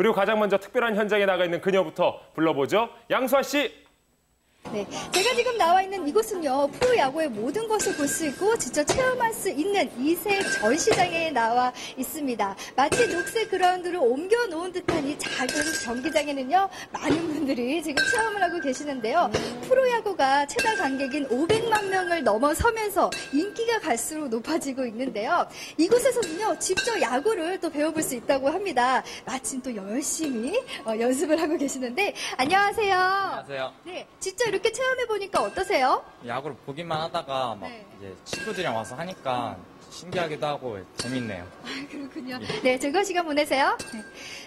그리고 가장 먼저 특별한 현장에 나가 있는 그녀부터 불러보죠. 양수아 씨. 네, 제가 지금 나와 있는 이곳은요 프로야구의 모든 것을 볼 수 있고 직접 체험할 수 있는 이색 전시장에 나와 있습니다. 마치 녹색 그라운드를 옮겨 놓은 듯한 이 작은 경기장에는요 많은 분들이 지금 체험을 하고 계시는데요. 프로야구가 최다 관객인 500만 명을 넘어서면서 인기가 갈수록 높아지고 있는데요. 이곳에서는요 직접 야구를 또 배워볼 수 있다고 합니다. 마침 또 열심히 어, 연습을 하고 계시는데 안녕하세요. 안녕하세요. 네, 직접 이렇게 체험해 보니까 어떠세요? 야구를 보기만 하다가 막 네. 이제 친구들이랑 와서 하니까 신기하기도 하고 재밌네요. 아, 그렇군요. 네, 즐거운 시간 보내세요. 네.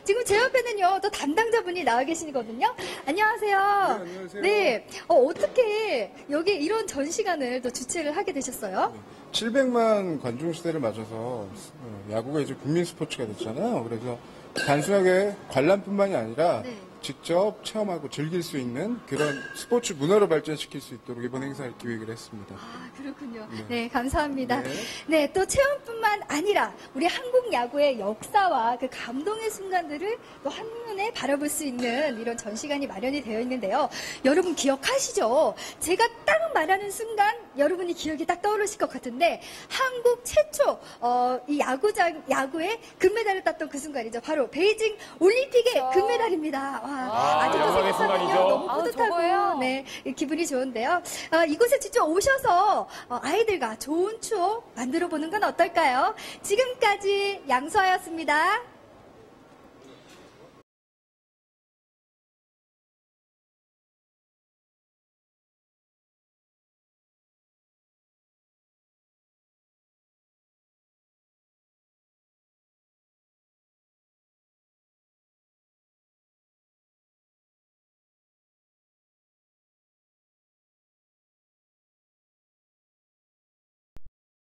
지금 제 옆에는요, 또 담당자분이 나와 계시거든요. 안녕하세요. 안녕하세요. 네, 어, 어떻게 여기 이런 전시관을 또 주최를 하게 되셨어요? 700만 관중 시대를 맞아서 어, 야구가 이제 국민 스포츠가 됐잖아요. 그래서 단순하게 관람뿐만이 아니라 네. 직접 체험하고 즐길 수 있는 그런 스포츠 문화로 발전시킬 수 있도록 이번 행사를 기획을 했습니다. 아, 그렇군요. 네, 감사합니다. 네. 네, 또 체험뿐만 아니라 우리 한국 야구의 역사와 그 감동의 순간들을 또 한눈에 바라볼 수 있는 이런 전시관이 마련이 되어 있는데요. 여러분 기억하시죠? 제가 딱 말하는 순간 여러분이 기억이 딱 떠오르실 것 같은데 한국 최초 어, 이 야구장 야구에 금메달을 땄던 그 순간이죠. 바로 베이징 올림픽의 금메달입니다. 와, 아, 아직도 생각하면요. 너무 아우, 뿌듯하고 저거예요. 네, 기분이 좋은데요. 어, 이곳에 직접 오셔서 어, 아이들과 좋은 추억 만들어 보는 건 어떨까요? 지금까지 양수아였습니다.